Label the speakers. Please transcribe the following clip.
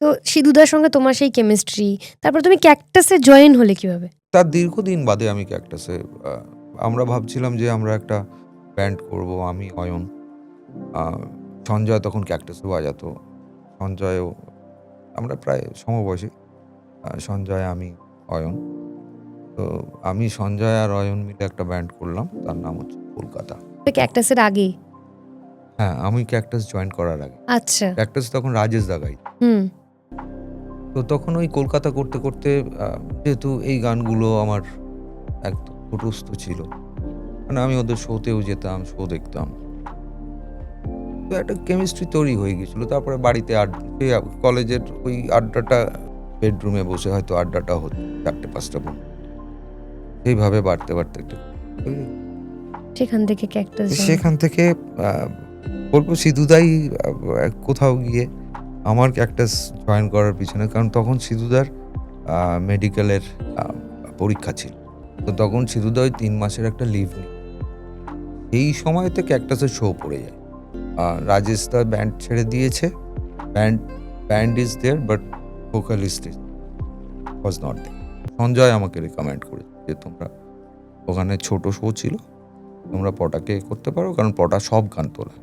Speaker 1: তো সিধুদার সঙ্গে তোমার সেই কেমিস্ট্রি তারপর তুমি ক্যাকটাসে জয়েন হলে কীভাবে?
Speaker 2: তার দীর্ঘদিন বাদে আমি ক্যাকটাসে আমরা ভাবছিলাম যে আমরা একটা ব্যান্ড করব আমি অয়ন। সঞ্জয় তখন ক্যাকটাসে বাজাতো। সঞ্জয়ও আমরা প্রায় সমবয়সী। সঞ্জয় আমি অয়ন। তো আমি সঞ্জয় আর অয়ন মিলে একটা ব্যান্ড করলাম তার নাম হচ্ছে কলকাতা।
Speaker 1: ক্যাকটাসের আগে?
Speaker 2: হ্যাঁ আমি ক্যাকটাস জয়েন করার আগে।
Speaker 1: আচ্ছা।
Speaker 2: ক্যাকটাস তখন রাজেশ দাগাই
Speaker 1: হুম।
Speaker 2: তো তখন ওই কলকাতা করতে করতে যেহেতু এই গানগুলো আমার একদম কুটস্থ ছিল। মানে আমি ওদের শোতেও যেতাম শো দেখতাম। তো একটা কেমিস্ট্রি তৈরি হয়ে গেছিল। তারপরে বাড়িতে আড্ডা কলেজের ওই আড্ডাটা বেডরুমে বসে হয়তো আড্ডাটা হতো চারটে পাঁচটা পর্যন্ত। এইভাবে বাড়তে বাড়তে একটা
Speaker 1: সেখান থেকে ক্যাকটাস
Speaker 2: সেখান থেকে বলব সিধুদাই কোথাও গিয়ে আমার ক্যাকটাস জয়েন করার পিছনে, কারণ তখন সিধুদার মেডিকেলের পরীক্ষা ছিল। তো তখন সিধুদা ওই তিন মাসের একটা লিভ নিই। এই সময়তে ক্যাকটাসের শো পড়ে যায়। রাজেশ দা ব্যান্ড ছেড়ে দিয়েছে। Band band is there but vocalist is was not there Sanjay আমাকে রেকমেন্ড করে যে তোমরা ওখানে ছোট শো ছিল, তোমরা পটাকে করতে পারো, কারণ পটা সব গান তোলা।